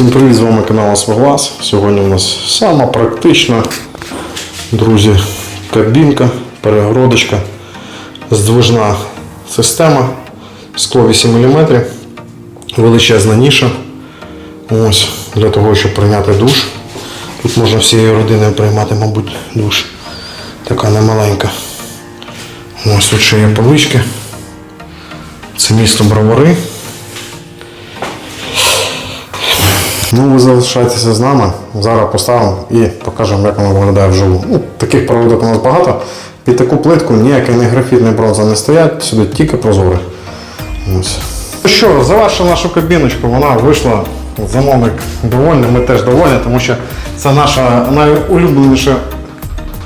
Всім привіт, з вами канал Освоглас. Сьогодні у нас сама практична, друзі, кабінка, перегородочка, здвижна система, скло 8 мм, величезна ніша. Ось, для того, щоб прийняти душ. Тут можна всією родиною приймати, мабуть, душ. Така немаленька. Ось тут ще є полички. Це місто Бровари. Ну, ви залишайтеся з нами. Зараз поставимо і покажемо, як воно виглядає вживу. Ну, таких проводок у нас багато. Під таку плитку ніякий не графіт, ні бронза не стоять, сюди тільки прозоре. Ось. Ну що, завершили нашу кабіночку, вона вийшла. Замовник довольний, ми теж довольні, тому що це наша найулюбленіша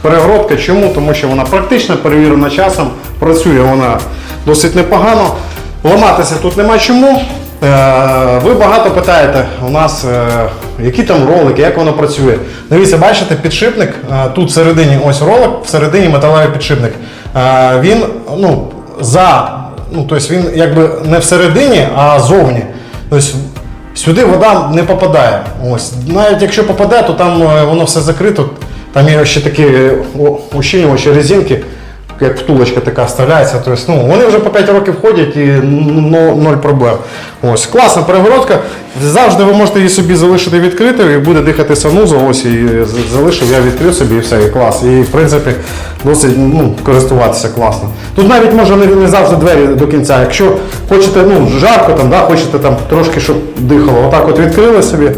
перегородка. Чому? Тому що вона практична, перевірена часом, працює вона досить непогано. Ламатися тут нема чому. Е, Ви багато питаєте у нас, е, які там ролики, як воно працює. Дивіться, бачите, підшипник, е, тут всередині ось ролик, всередині металевий підшипник. Він ну, за, ну, тобто він якби не всередині, а зовні. Тобто Сюди вода не попадає. Ось. Навіть якщо попаде, то там воно все закрито. Там є ще такі ущільнювачі резинки, як втулочка така вставляється. Тобто, ну, вони вже по 5 років ходять і ноль проблем. Ось. Класна перегородка. Завжди ви можете її собі залишити відкритою і буде дихати санузел. Ось і залишив, я відкрив собі і все, і клас. І в принципі досить ну, користуватися класно. Тут навіть може не завжди двері до кінця. Якщо хочете, ну, жарко, там, да, хочете там трошки, щоб дихало, отак от відкрили собі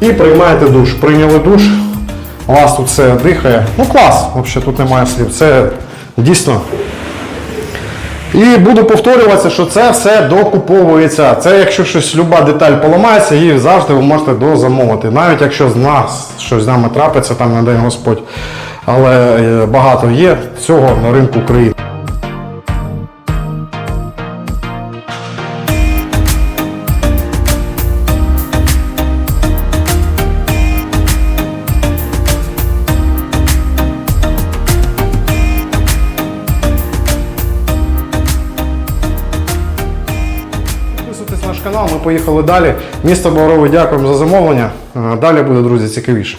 і приймаєте душ. Прийняли душ, у вас тут все дихає. Ну клас, взагалі тут немає слів. Це дійсно. І буду повторюватися, що це все докуповується. Це якщо щось, люба деталь поламається, її завжди ви можете дозамовити. Навіть якщо з нас щось з нами трапиться, там на день Господь. Але е, багато є цього на ринку України. Канал, ми поїхали далі. Місто Борове, дякуємо за замовлення. Е, Далі буде, друзі, цікавіше.